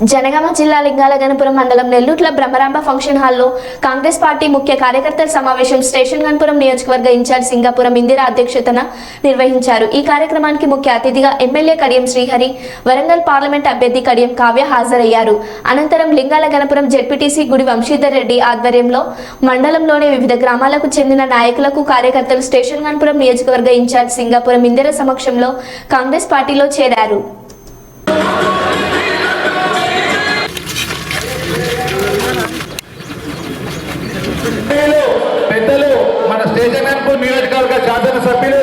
జనగామ జిల్లా లింగాలగణపురం మండలం నెల్లూట్ల బ్రహ్మరాంబ ఫంక్షన్ హాల్లో కాంగ్రెస్ పార్టీ ముఖ్య కార్యకర్తల సమావేశం స్టేషన్ గనపురం నియోజకవర్గ ఇన్ఛార్జ్ సింగాపురం ఇందిరా అధ్యక్షతన నిర్వహించారు. ఈ కార్యక్రమానికి ముఖ్య అతిథిగా ఎమ్మెల్యే కడియం శ్రీహరి వరంగల్ పార్లమెంట్ అభ్యర్థి కడియం కావ్య హాజరయ్యారు. అనంతరం లింగాల గణపురం జెడ్పీటీసీ గుడి వంశీధర్ రెడ్డి ఆధ్వర్యంలో మండలంలోని వివిధ గ్రామాలకు చెందిన నాయకులకు కార్యకర్తలు స్టేషన్ గనపురం నియోజకవర్గ ఇన్ఛార్జ్ సింగాపురం ఇందిరా సమక్షంలో కాంగ్రెస్ పార్టీలో చేరారు. शासन सभी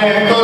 muerto.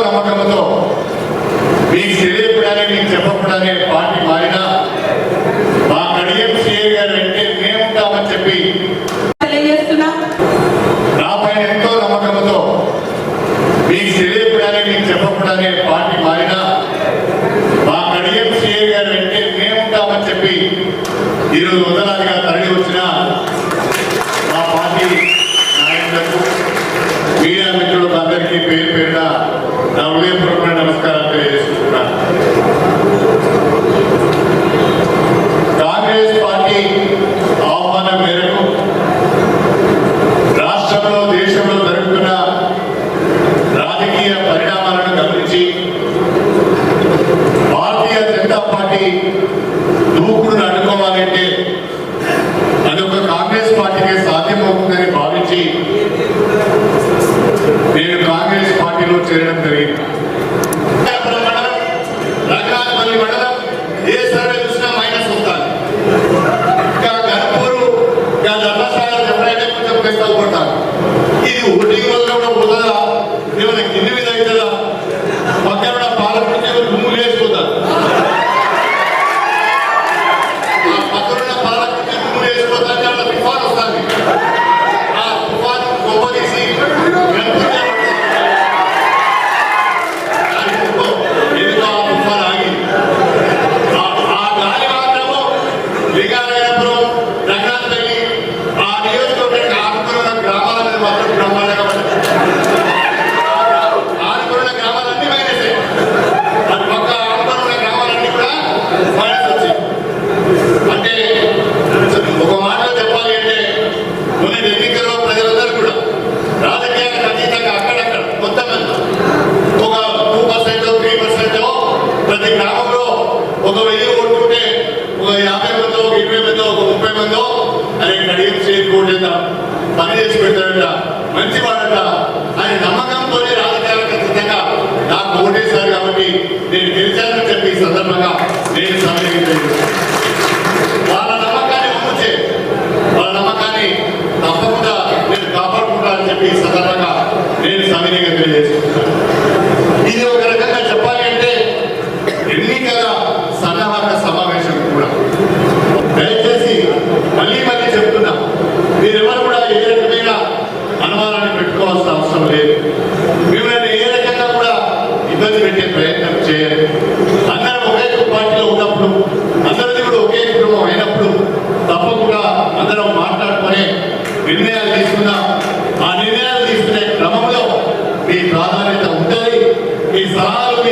చేరడం జరిగింది. రంగాలపల్లి మండలం ఏ సర్వే చూసినా మైనస్ వస్తాను ఇంకా గర్పూరు ఇంకా ధర్మసాగర్ ఎవరైనా కొంచెం పెంచుకుంటారు ఇది ఒకటి దేవుడి పని చేసి పెట్టాడట. మంచివాడట ఆయన నమ్మకంతో రాజకీయాలు ఖచ్చితంగా నాకు ఓటేశారు కాబట్టి నేను గెలిచానని చెప్పి ఈ సందర్భంగా నేను సమయం వాళ్ళ నమ్మకాన్ని అమ్ముచే వాళ్ళ నమ్మకాన్ని తప్పకుండా నేను కాపాడుకుంటానని చెప్పి ఈ సందర్భంగా నేను సమయంగా తెలియజేసుకుంటాను ఇది ఒక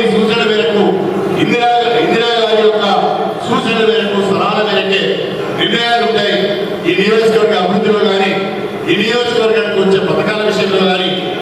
గాంధీ సూచన మేరకు ఇందిరా ఇందిరాగాంధీ యొక్క సూచన మేరకు సలహాల మేరకే నిర్ణయాలు ఉంటాయి. ఈ నియోజకవర్గ అభివృద్ధిలో కానీ ఈ నియోజకవర్గానికి వచ్చే పథకాల విషయంలో కానీ